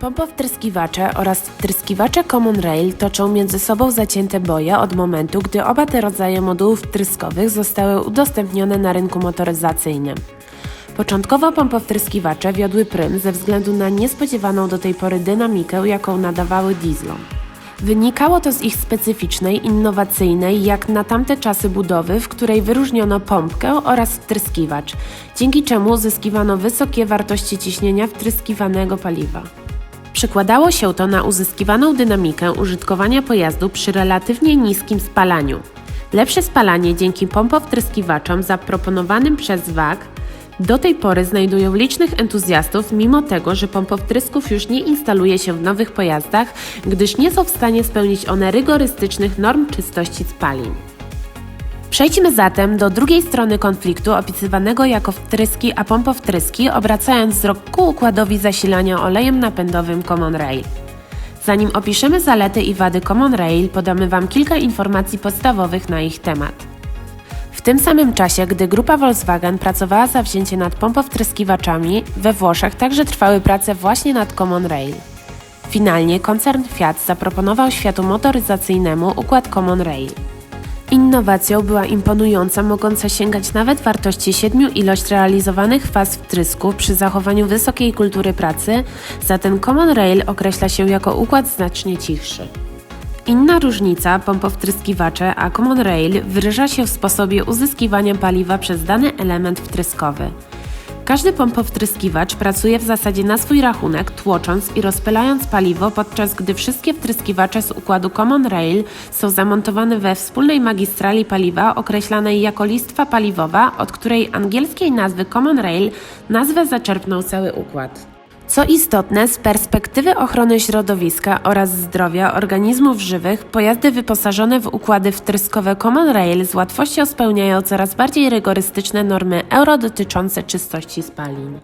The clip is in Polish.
Pompowtryskiwacze oraz wtryskiwacze Common Rail toczą między sobą zacięte boje od momentu, gdy oba te rodzaje modułów wtryskowych zostały udostępnione na rynku motoryzacyjnym. Początkowo pompowtryskiwacze wiodły prym ze względu na niespodziewaną do tej pory dynamikę, jaką nadawały dieslom. Wynikało to z ich specyficznej, innowacyjnej, jak na tamte czasy budowy, w której wyróżniono pompkę oraz wtryskiwacz, dzięki czemu uzyskiwano wysokie wartości ciśnienia wtryskiwanego paliwa. Przekładało się to na uzyskiwaną dynamikę użytkowania pojazdu przy relatywnie niskim spalaniu. Lepsze spalanie dzięki pompowtryskiwaczom zaproponowanym przez WAG do tej pory znajdują licznych entuzjastów, mimo tego, że pompowtrysków już nie instaluje się w nowych pojazdach, gdyż nie są w stanie spełnić one rygorystycznych norm czystości spalin. Przejdźmy zatem do drugiej strony konfliktu opisywanego jako wtryski a pompowtryski, obracając wzrok ku układowi zasilania olejem napędowym Common Rail. Zanim opiszemy zalety i wady Common Rail, podamy Wam kilka informacji podstawowych na ich temat. W tym samym czasie, gdy grupa Volkswagen pracowała zawzięcie nad pompowtryskiwaczami, we Włoszech także trwały prace właśnie nad Common Rail. Finalnie koncern Fiat zaproponował światu motoryzacyjnemu układ Common Rail. Innowacją była imponująca, mogąca sięgać nawet wartości siedmiu ilość realizowanych faz wtrysku przy zachowaniu wysokiej kultury pracy, zatem Common Rail określa się jako układ znacznie cichszy. Inna różnica pompowtryskiwacze a Common Rail wyraża się w sposobie uzyskiwania paliwa przez dany element wtryskowy. Każdy pompowtryskiwacz pracuje w zasadzie na swój rachunek, tłocząc i rozpylając paliwo, podczas gdy wszystkie wtryskiwacze z układu Common Rail są zamontowane we wspólnej magistrali paliwa określanej jako listwa paliwowa, od której angielskiej nazwy Common Rail nazwę zaczerpnął cały układ. Co istotne, z perspektywy ochrony środowiska oraz zdrowia organizmów żywych, pojazdy wyposażone w układy wtryskowe Common Rail z łatwością spełniają coraz bardziej rygorystyczne normy euro dotyczące czystości spalin.